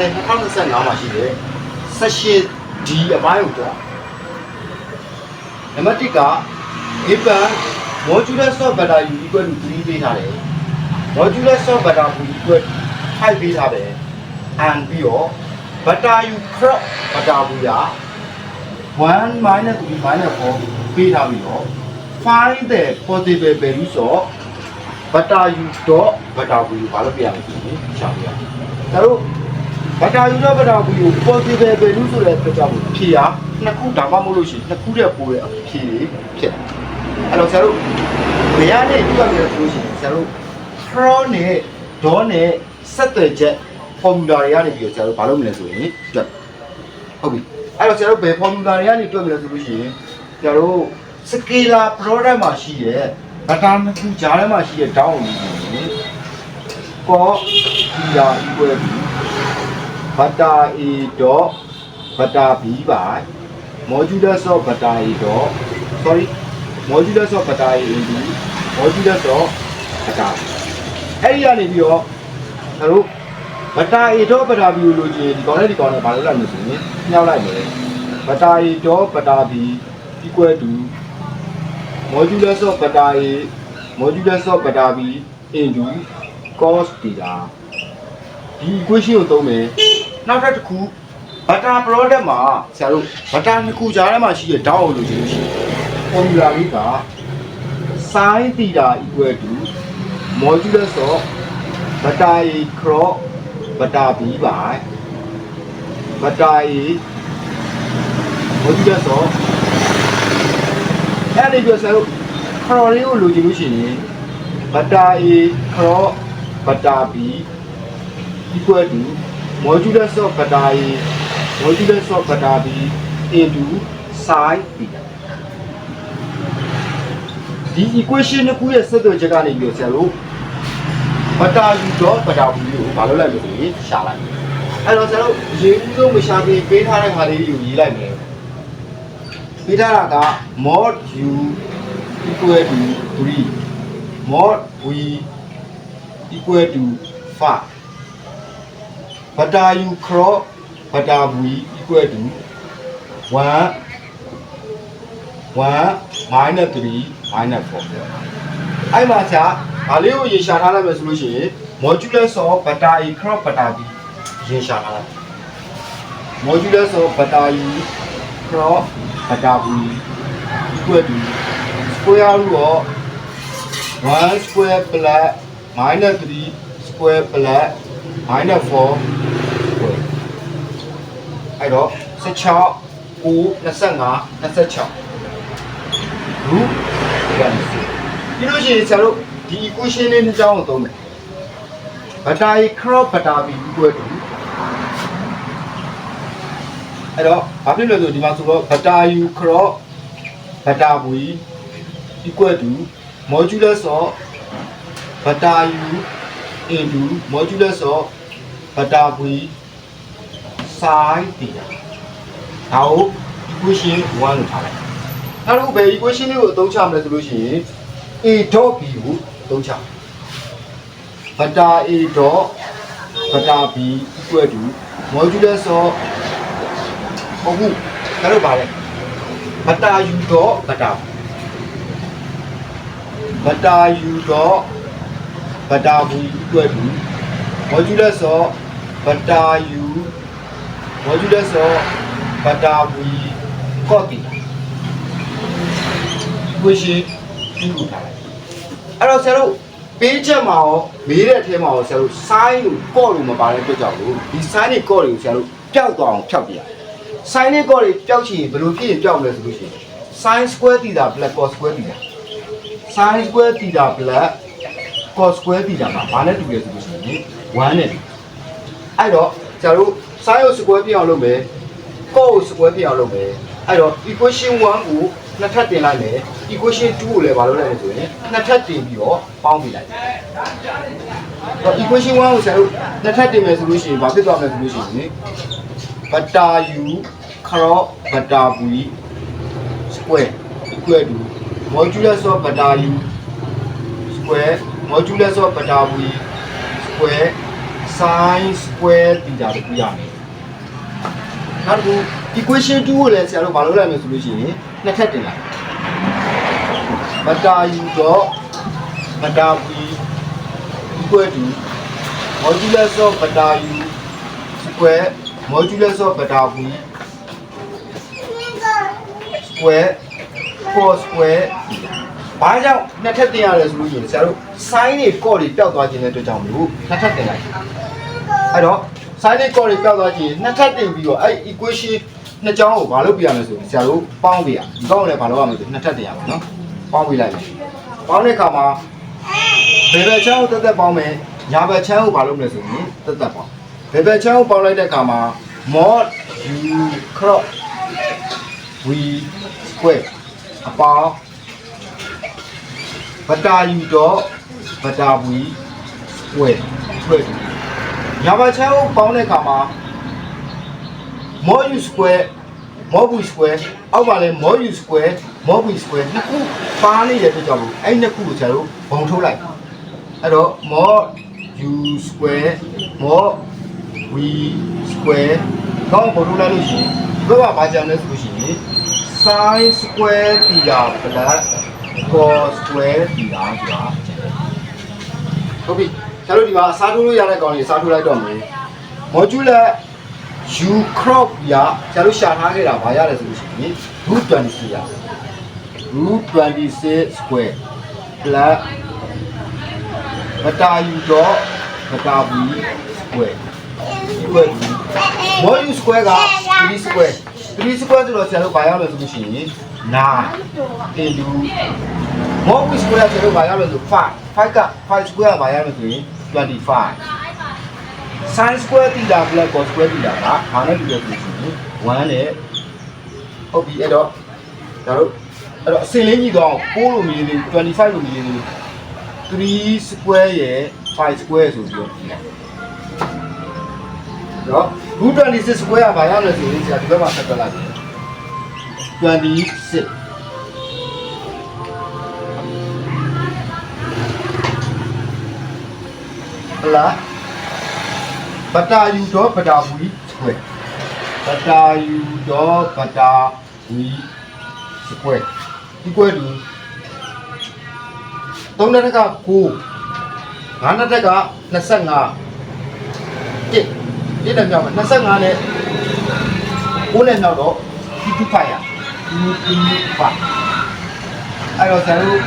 တင်ချာချာနဲ့2025မှာရှိတယ်ဆက်ရှင် D အပိုင်းကိုတော့နံပါတ်1က given modular soft beta u equal to 3ပေးထားတယ် modular soft beta u equal to 5ပေးထားတယ် and ပြီးတော့ beta u crop beta u က1 minus 3 minus 4ပေးထားပြီးတော့ find the possible values of beta u dot beta u ဘာလို့ပြရမလဲဆိုရင်ရှာပြရအောင်ဒါတို့ beta u dot beta u ကို possible value ဆိုတဲ့အတွက်ကြောင့်ဖြေရနှစ်ခုဒါမှမဟုတ်လို့ရှိရင်နှစ်ခုတည်းပိုးတဲ့အဖြေတွေဖြစ်တယ်အဲ့တော့ဆရာတို့ဘယ်ရနဲ့ပြရမလဲဆိုလို့ရှိရင်ဆရာတို့ pro နဲ့ dot နဲ့ဆက်သွယ်ချက် formula တွေကနေပြီးတော့ဆရာတို့ဘာလုပ်မလဲဆိုရင်တွက်ဟုတ်ပြီအဲ့တော့ဆရာတို့ဘယ် formula တွေကနေတွက်မလဲဆိုလို့ရှိရင်ဆရာတို့ scalar product မှာရှိတဲ့ beta နှစ်ခုကြားထဲမှာရှိတဲ့ down ကိုကြည့်ရင် cos theta equal to beta a dot beta b by modulus of beta a dot sorry modulus of beta a into modulus of beta b အဲ့ဒီကနေပြီးတော့ကျွန်တော်တို့ beta a dot beta b ကိုလိုချင်ဒီကောင်နဲ့ဒီကောင်နဲ့ဘာလုပ်လိုက်မလဲဆိုရင်ညှောက်လိုက်မယ် beta a dot beta b equal to modulus of beta a modulus of beta b into cos theta ဒီ equation ကိုသုံးမယ် နောက်တစ်ခု beta product မှာဆရာတို့ beta နှစ်ခုကြားထဲမှာရှိတဲ့ down ကိုလိုချင်လို့ရှိရင် formula လေးက sin theta equal to modulus of beta a cross beta b by beta a modulus of အဲ့ဒီပြောဆရာတို့ cross လေးကိုလိုချင်လို့ရှိရင် beta a cross beta b equal to modulus of beta a modulus of beta b into sin theta ဒီ equation တစ်ခုရဲ့ဆက်သွယ်ချက်ကနေပြီးတော့ဆရာတို့ beta u dot beta v ကိုမလုပ်လိုက်လို့ဆိုရင်ရှာလိုက်မယ်အဲ့တော့ဆရာတို့ရေဦးဆုံးမရှာပြီးပေးထားတဲ့ခါလေးတွေကိုရေးလိုက်မယ်ပေးထားတာက mod u equal to 3 mod v equal to 5 beta u cross beta v equal to 1 1 minus 3 minus 4အဲ့မှာဆရာဒါလေးကိုရေရှာထားလိုက်မယ်ဆိုလို့ရှိရင် modulus of beta a cross beta b ရေရှာထားလိုက် modulus of beta u cross beta b equal to square root of 1 square plus minus 3 square plus minus 4 square အဲ့တော့16 9 25 26 root 20ပြီးလို့ရှိရင်ဆရာတို့ဒီ equation လေးနှစ်ကြောင်းကိုသုံးမယ် beta a cross beta b equal to အဲ့တော့ဘာဖြစ်လဲဆိုဒီမှာဆိုတော့ beta u cross beta v equal to modulus of beta u into modulus of beta v sin theta ဒါကို equation 1လို့ထားလိုက်နောက်တစ်ခုပဲ equation လေးကိုအသုံးချမလဲဆိုလို့ရှိရင် a dot b ကိုအသုံးချ beta a dot beta b equal to modulus of ဟုတ်ဘူးဒါတော့ပါလဲ beta u dot beta beta u dot beta v equal to modulus of beta u modulus of beta v cos theta equation ပြုလုပ်ထားလိုက်အဲ့တော့ဆရာတို့ပေးချက်မှာရောမေးတဲ့အထဲမှာရောဆရာတို့ sin ကိုကော့လို့မပါတဲ့အတွက်ကြောင့်လို့ဒီ sin နဲ့ကော့တွေကိုဆရာတို့ပျောက်သွားအောင်ဖြောက်ပြရ sin နဲ့ကော့တွေပျောက်ချင်ရင်ဘယ်လိုဖြစ်ရင်ပျောက်မလဲဆိုလို့ရှိရင် sin square theta plus cos square theta sin square theta plus cos square theta မှာဘာနဲ့တူလဲဆိုလို့ရှိရင်1နဲ့တူအဲ့တော့ဆရာတို့ sin ကို square ပြအောင်လုပ်မယ် cos ကို square ပြအောင်လုပ်မယ်အဲ့တော့ equation 1ကိုနှစ်ထပ်တင်လိုက်မယ် equation 2ကိုလည်းဘာလုပ်လိုက်လဲဆိုရင်နှစ်ထပ်တင်ပြီးတော့ပေါင်းပြလိုက်တော့ equation 1ကိုဆရာတို့နှစ်ထပ်တင်မယ်ဆိုလို့ရှိရင်ဘာဖြစ်သွားမလဲဆိုလို့ရှိရင် beta u cross beta v square equal to modulus of beta u square modulus of beta v square sin square theta တခုရမယ် နောက်တစ်ခု equation 2ကိုလည်းဆရာတို့မလုပ်လိုက်မယ်ဆိုလို့ရှိရင်နှစ်ထပ်တင်လိုက်မတာ u တော့မတာ v equal to modulus of beta u square modulus of beta v square cos square ဘာကြောင့်နှစ်ထပ်တင်ရလဲဆိုလို့ရှိရင်ဆရာတို့ sin တွေ cos တွေပျောက်သွားခြင်းတဲ့အတွက်ကြောင့်မလို့နှစ်ထပ်တင်လိုက်အဲ့တော့ sin တွေ cos တွေပျောက်သွားခြင်းနှစ်ထပ်တင်ပြီးတော့အဲ့ equation နှစ်ကြောင်းကိုဘာလုပ်ပြရမလဲဆိုရင်ဆရာတို့ပေါင်းပြရဒီကောင်လည်းဘာလုပ်ရမလဲဆိုနှစ်ထပ်တင်ရပါတော့ပေါင်းပြလိုက်မယ်ပေါင်းတဲ့အခါမှာဘယ်ဘက်ချမ်းကိုတက်တက်ပေါင်းမယ်ညာဘက်ချမ်းကိုဘာလုပ်မလဲဆိုရင်တက်တက်ပေါင်းဘယ်ဘက်ချမ်းကိုပေါင်းလိုက်တဲ့အခါမှာ mod u crop v square အပေါင်းဘတာယူတော့ဘတာဝီဝဲဝဲ ညာဘချမ်းကိုပေါင်းတဲ့အခါမှာမောယူစကွဲမောဘူးစကွဲအောက်မှာလဲမောယူစကွဲမောဘူးစကွဲနှစ်ခုပါနေတဲ့အတွက်ကြောင့်အဲ့နှစ်ခုကိုကျွန်တော်တို့ဘုံထုတ်လိုက်အဲ့တော့မောယူစကွဲမောဝီစကွဲကောင်းဘုံထုတ်လိုက်လို့ရှိရင်ဒီဘက်ကဘာကြောင်လဲဆိုလို့ရှိရင် sin square theta plus cos square theta ဆိုတာဟုတ်ပြီ ကျတို့ဒီမှာအစားထိုးလို့ရတဲ့ကောင်ကြီးအစားထိုးလိုက်တော့မယ် modular u crop ရကျတို့ရှာထားခဲ့တာဘာရလဲဆိုလို့ရှိရင် root 26ရ root 26 square plus beta u dot beta v square equal to mod u square က3 square 3 square ဆိုတော့ဆရာတို့ဘာရမလဲဆိုလို့ရှိရင်9 into mod u square ဆရာတို့ဘာရမလဲဆို5 5က5 square ကဘာရမလဲဆိုရင် 25 sin square theta plus cos square theta ကဘာနဲ့တူလဲဆိုရင်1နဲ့ဟုတ်ပြီအဲ့တော့ဒါတို့အဲ့တော့အစင်လေးကြီးတော့6လို့မရသေးဘူး25လို့မရသေးဘူး3 square ရယ်5 square ဆိုပြီးတော့ဒီလိုက်တော့ root 26 square ကဘာရမလဲဆိုရင်ဆရာဒီဘက်မှာဆက်တွက်လိုက်26 plus ဘတာယူတော့ဘတာဝီစကွဲဘတာယူတော့ဘတာဝီစကွဲဒီကွဲတူသုံးတက်က9ငါးတက်က25ကြည့်ဒီလည်းမြောက်မယ်25နဲ့9နဲ့မြောက်တော့25ရ25အဲ့တော့ဆရာတို့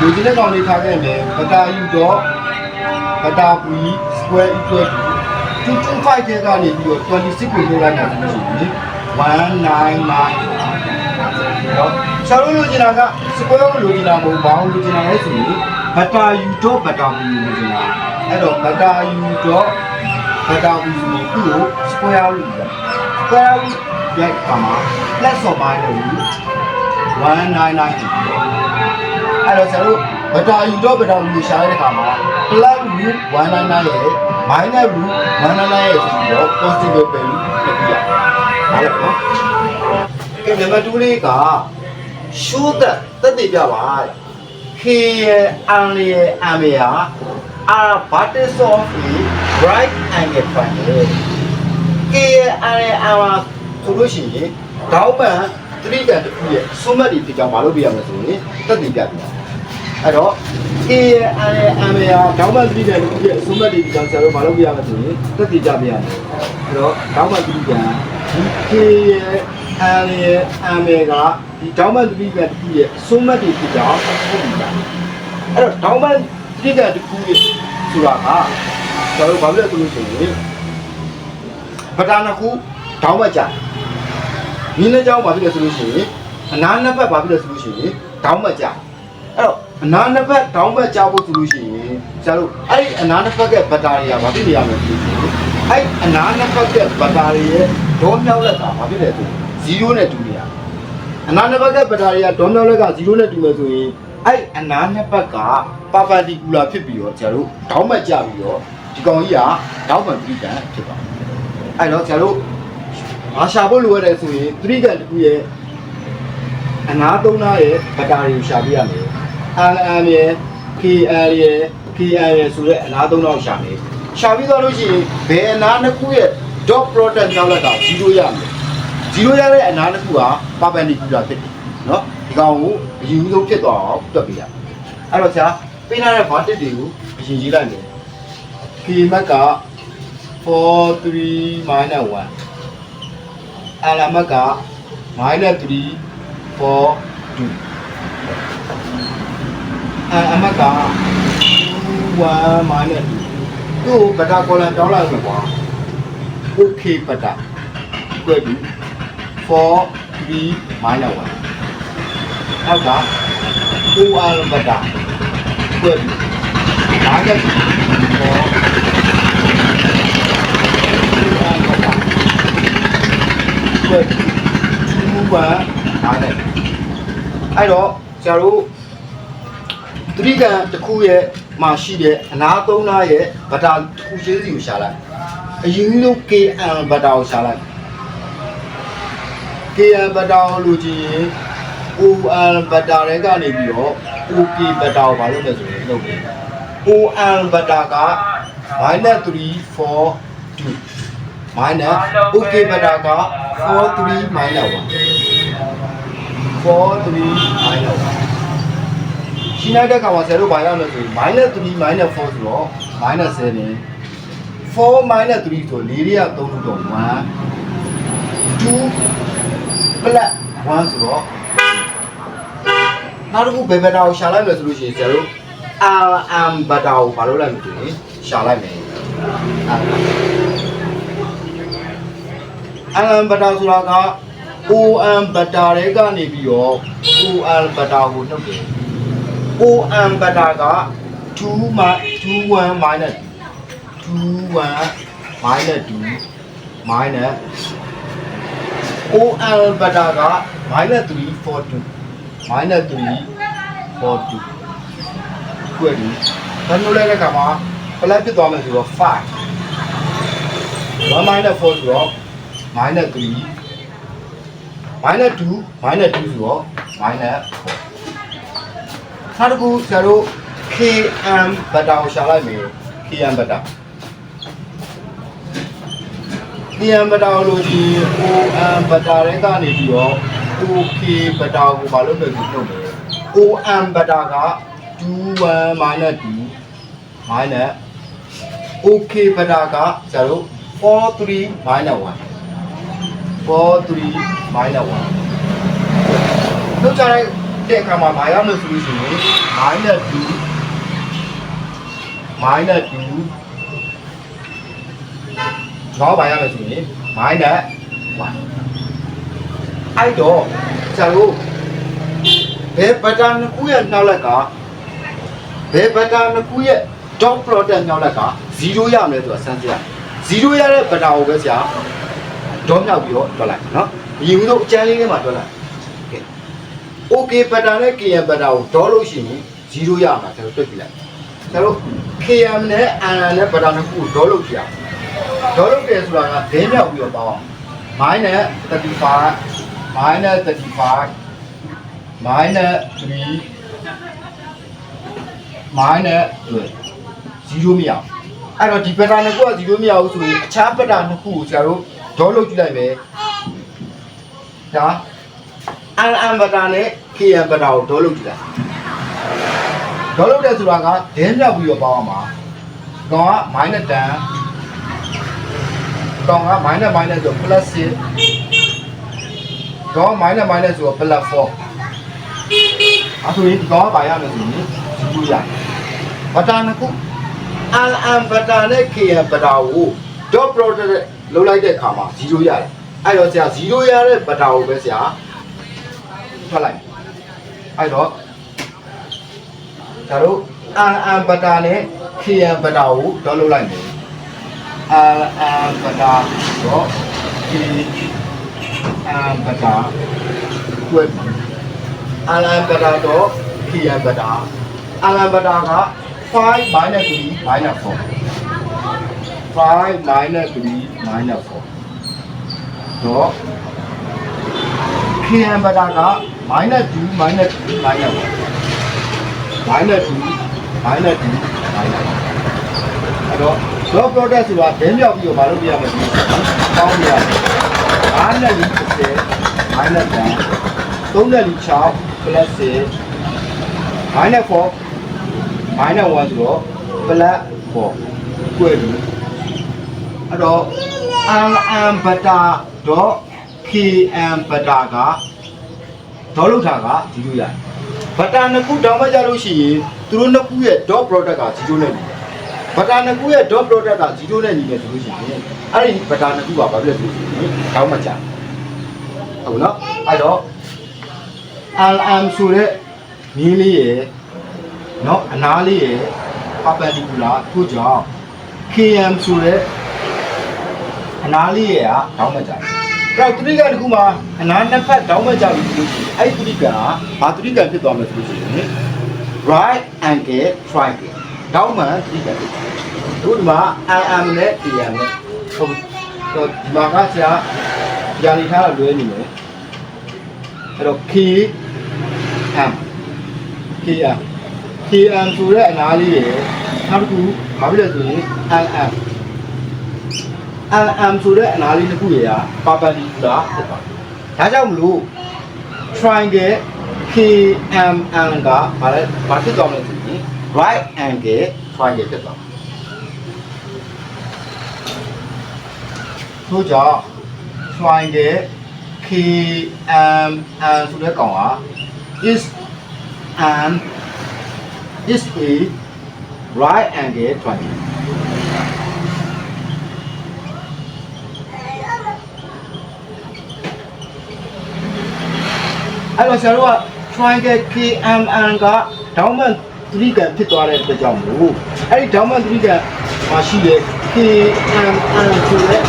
လူကြီးတဲ့ကောင်လေးထားခဲ့မယ်ဘတာယူတော့ ဘတာဝီ square equal to 225ကျဲကနေပြီးတော့26ကိုထုတ်လိုက်တာဆိုလို့ရှိရင်199တော့ဆရာတို့လိုချင်တာက square ကိုလိုချင်တာမဟုတ်ဘာလို့လိုချင်တာလဲဆိုရင်ဘတာယူတော့ဘတာဘူးလိုချင်တာအဲ့တော့ဘတာယူတော့ဘတာဘူးဆိုရင်သူ့ကို square လို့ပြောတာ square ရဲ့ကမှာ plus or minus 199ဖြစ်ပြီးတော့အဲ့တော့ဆရာတို့ဘတာယူတော့ဘတာဘူးရှာရတဲ့ခါမှာ plus root 199ရဲ့ minus root 199ရဲ့ဆိုပြီးတော့ positive value တက်ပြရပါတယ်ဟုတ်နော်ကဲနံပါတ်2လေးက show that တက်တည်ပြပါတဲ့ K ရဲ့ R ရဲ့ M ရဲ့ are vertex of a right angle triangle K ရဲ့ R ရဲ့ M ဆိုလို့ရှိရင်ဒေါင်းမှန်သတိကန်တစ်ခုရဲ့စွမ်းမတ်တွေဖြစ်ကြောင်းမလုပ်ပြရမယ်ဆိုရင်တက်တည်ပြပြပါ အဲ့တော့ K ရဲ့ R ရဲ့ M ရဲ့ဒေါင်းမှန်သတိကန်တစ်ခုရဲ့စွမ်းမတ်တွေဖြစ်ကြောင်းဆရာတို့မလုပ်ပြရမယ်ဆိုရင်တက်တည်ကြပြရမယ်အဲ့တော့ဒေါင်းမှန်သတိကန်ဒီ K ရဲ့ R ရဲ့ M ရဲ့ကဒီဒေါင်းမှန်သတိကန်တစ်ခုရဲ့စွမ်းမတ်တွေဖြစ်ကြောင်းဟုတ်ပြီလားအဲ့တော့ဒေါင်းမှန်သတိကန်တစ်ခုရဲ့ဆိုတာကကျွန်တော်တို့ဘာလို့လဲဆိုလို့ရှိရင်ပဒါနှစ်ခုဒေါင်းမှတ်ကြဒီနှစ်ကြောင်းဘာဖြစ်လဲဆိုလို့ရှိရင်အနာနှစ်ဖက်ဘာဖြစ်လဲဆိုလို့ရှိရင်ဒေါင်းမှတ်ကြအဲ့တော့ အနာနှစ်ဖက်ဒေါင်းမှတ်ကြဖို့ဆိုလို့ရှိရင်ကျတို့အဲ့ဒီအနာနှစ်ဖက်ကဘတ်တာတွေကဘာဖြစ်နေရမလဲဆိုလို့ရှိရင်အဲ့အနာနှစ်ဖက်ကဘတ်တာတွေရဲ့ဒေါမြောက်လက်ကဘာဖြစ်လဲဆို0နဲ့တူနေရအနာနှစ်ဖက်ကဘတ်တာတွေကဒေါမြောက်လက်က0နဲ့တူမယ်ဆိုရင်အဲ့အနာနှစ်ဖက်ကပါပါတီကူလာဖြစ်ပြီးတော့ကျတို့ဒေါင်းမှတ်ကြပြီးတော့ဒီကောင်ကြီးကဒေါင်းမှန်ပြီးတန်ဖြစ်သွားအဲ့တော့ကျတို့ငါရှာဖို့လိုရတယ်ဆိုရင်သတိကတခုရဲ့အနာသုံးသားရဲ့ဘတာတွေကိုရှာပြရမယ်။ RM ရဲ့ KL ရဲ့ KL ရဲ့ဆိုတဲ့အနာသုံးသားကိုရှာမယ်ရှာပြီးသွားလို့ရှိရင်ဘယ်အနာနှစ်ခုရဲ့ dot product မြောက်လက်က0ရမယ်0ရတဲ့အနာနှစ်ခုက perpendicular ဖြစ်တယ်နော်ဒီကောင်ကိုအရင်ဆုံးဖြစ်သွားအောင်တွက်ပေးရအဲ့တော့ဆရာပေးထားတဲ့ vertex တွေကိုအရင်ရေးလိုက်မယ် k မက်က4 3 minus 1အလာမက်က minus 3 4 2 အအမက်က1 minus 2သူ့ဗတာကောလန်တောင်းလိုက်မှာကွာ OK ဗတာကွဲပြီး4 3 minus 1နောက်က OR ဗတာကွဲပြီး minus 4ကွဲ2 1 minus အဲ့တော့ဆရာတို့ သတိကံတစ်ခုရဲ့မှာရှိတဲ့အနာသုံးသားရဲ့ဗတာတစ်ခုချင်းစီကိုရှာလိုက်အရင်ဆုံး KN ဗတာကိုရှာလိုက် KN ဗတာကိုလူကြည့်ရင် ON ဗတာတွေကနေပြီးတော့ OK ဗတာကိုမလုပ်နဲ့ဆိုရင်လုပ်တယ် ON ဗတာက -3 4 2 minus OK ဗတာက4 3 minus 1 4 3 minus 1 ရှင်းလိုက်တဲ့အခါမှာဆယ်တို့ဘာရမလဲဆိုရင် minus 3 minus 4ဆိုတော့ minus 7 4 minus 3ဆို4တွေက3လို့တော့1 2 plus 1ဆိုတော့နောက်တစ်ခုဘယ်ဘက်တာကိုရှာလိုက်မယ်ဆိုလို့ရှိရင်ဆရာတို့ r m ဘက်တာကိုဘာလို့လိုက်မလို့လဲရှာလိုက်မယ် r m ဘက်တာဆိုတာက OM ဘက်တာတွေကနေပြီးတော့ OL ဘက်တာကိုနှုတ်တယ် OM ဘက်တာက2 21 minus 21 minus 2 minus OL ဘက်တာက minus 3 42 minus 3 42ကွက်ဒီဒါမျိုးလဲတဲ့ခါမှာ plus ဖြစ်သွားမယ်ဆိုတော့5 1 minus 4ဆိုတော့ minus 3 minus 2 minus 2ဆိုတော့ minus 4 နောက်တစ်ခုဆရာတို့ KM ဘတ်တာကိုရှာလိုက်မယ် KM ဘတ်တာ KM ဘတ်တာကိုလို့ဒီ OM ဘတ်တာတွေကနေပြီးတော့ OK ဘတ်တာကိုမလုပ်လို့ဒီလုပ်မယ် OM ဘတ်တာက21 minus 2 minus OK ဘတ်တာကဆရာတို့43 minus 1 43 minus 1လောက်ကြတဲ့ အခါမှာဘာရမလို့ဆိုလို့ရှိရင် minus 2 minus 2တော့ဘာရမလဲဆိုရင် minus 1အဲ့တော့ဆရာတို့ဘယ်ပတ္တန်တစ်ခုရဲ့နောက်လက်ကဘယ်ပတ္တန်တစ်ခုရဲ့ dot product နောက်လက်က0ရမယ်ဆိုတာစမ်းကြည့်ရ0ရတဲ့ပတ္တာကိုပဲဆရာဒေါမြောက်ပြီးတော့တွက်လိုက်နော်အရင်ဆုံးအကျန်းလေးထဲမှာတွက်လိုက်ကဲ OK ပတ်တာနဲ့ KM ပတ်တာကိုဒေါလို့ရှိရင်0ရမှာကျွန်တော်တွက်ကြည့်လိုက်ကျွန်တော် KM နဲ့ R နဲ့ပတ်တာနှစ်ခုကိုဒေါလို့ပြရဒေါလို့တယ်ဆိုတာကဒင်းမြောက်ပြီးတော့ပေါင်းအောင် minus 35 minus 35 minus 3 minus 0မရအောင်အဲ့တော့ဒီပက်တာနှစ်ခုက0မရဘူးဆိုရင်အခြားပက်တာနှစ်ခုကိုဆရာတို့ဒေါလုပ်ကြည့်လိုက်မယ်ဒါ RM ပက်တာနဲ့ KM ပက်တာကိုဒေါလုပ်ကြည့်လိုက်ဒေါလုပ်တယ်ဆိုတာကဒင်းမြောက်ပြီးတော့ပေါင်းအောင်ပါကောင်က minus 10ကောင်က minus minus ဆို plus 6ကောင်က minus minus ဆို plus 4အဲ့ဆိုရင်ဒီကောင်ကဘာရမလဲဆိုရင်0ရပက်တာနှစ်ခု LM ဘတာနဲ့ KM ဘတာကို dot product လောက်လိုက်တဲ့အခါမှာ0ရတယ်အဲ့တော့ဆရာ0ရတဲ့ဘတာကိုပဲဆရာထွက်လိုက် အဲ့တော့ဒါတို့ LM ဘတာနဲ့ KM ဘတာကို dot လောက်လိုက်မယ် LM ဘတာတော့ KM ဘတာတွဲပြီ LM ဘတာတော့ KM ဘတာ LM ဘတာက5 minus 3 minus 4 5 minus 3 minus 4တော့ KM ဘတာက minus 2 minus 3 minus 1 minus 2 minus 2 minus 1အဲ့တော့တော့ product ဆိုတာဒင်းမြောက်ပြီးတော့မလုပ်ပြရမယ်ဒီပေါင်းပြရမယ်အားနဲ့လီ30 minus 10 3နဲ့လီ6 plus 6 minus 4 minus 1ဆိုတော့ plus 4ကွဲပြီအဲ့တော့ mm butter dot km butter က ဒေါ်လောက်တာကဒီလိုရတယ်ဘတ်တာနှစ်ခုတောင်းမကြလို့ရှိရင်သူတို့နှစ်ခုရဲ့ dot product က0နဲ့ညီတယ်ဘတ်တာနှစ်ခုရဲ့ dot product က0နဲ့ညီတယ်ဆိုလို့ရှိရင်အဲ့ဒီဘတ်တာနှစ်ခုကဘာဖြစ်လဲဆိုလို့ရှိရင်တောင်းမကြဟုတ်နော်အဲ့တော့ LM ဆိုတဲ့မင်းလေးရဲ့เนาะအနားလေးရဲ့ perpendicular ထို့ကြောင့် KM ဆိုတဲ့အနားလေးရဲ့ကတောင်းမကြဘူး အဲ့တော့သူရိကတစ်ခုမှာအနားနှစ်ဖက်တောင်းမကြဘူးဆိုလို့ရှိရင်အဲ့ဒီသူရိကကဘာသူရိကဖြစ်သွားမလဲဆိုလို့ရှိရင် right angle triangle တောင်းမှသူရိကဖြစ်သွားတယ်တို့ဒီမှာ LM နဲ့ KM နဲ့ဟုတ်တော့ဒီမှာကဆရာကြာနေထားတာလွဲနေတယ်အဲ့တော့ K M KM KM ဆိုတဲ့အနားလေးရယ်နောက်တစ်ခုဘာဖြစ်လဲဆိုရင် LM LM ဆိုတဲ့အနားလေးတစ်ခုရယ်က perpendicular ဖြစ်သွားတယ်ဒါကြောင့်မလို့ triangle KML ကဘာလဲဘာဖြစ်သွားမလဲဆိုရင် right angle triangle ဖြစ်သွားတယ်ထို့ကြောင့် triangle KML ဆိုတဲ့ကောင်က is an is a right angle triangle အဲ့တော့ဆရာတို့က triangle KMN က downman သတိကံဖြစ်သွားတဲ့အတွက်ကြောင့်မို့အဲ့ဒီ downman သတိကံမှာရှိတဲ့ KMN ဆိုတဲ့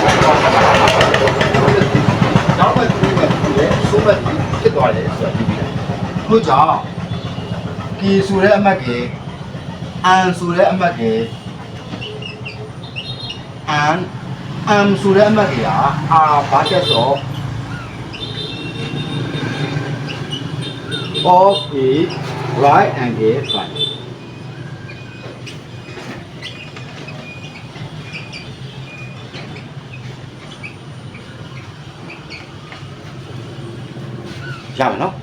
downman သတိကံဆိုတဲ့ somat ဖြစ်သွားတယ်ဆိုတာဒီပြီးတယ်။ထို့ကြောင့် K ဆိုတဲ့အမှတ်က N ဆိုတဲ့အမှတ်က N M ဆိုတဲ့အမှတ်က R ဘာတက်ဆို of a right angle triangle ရမယ်နော်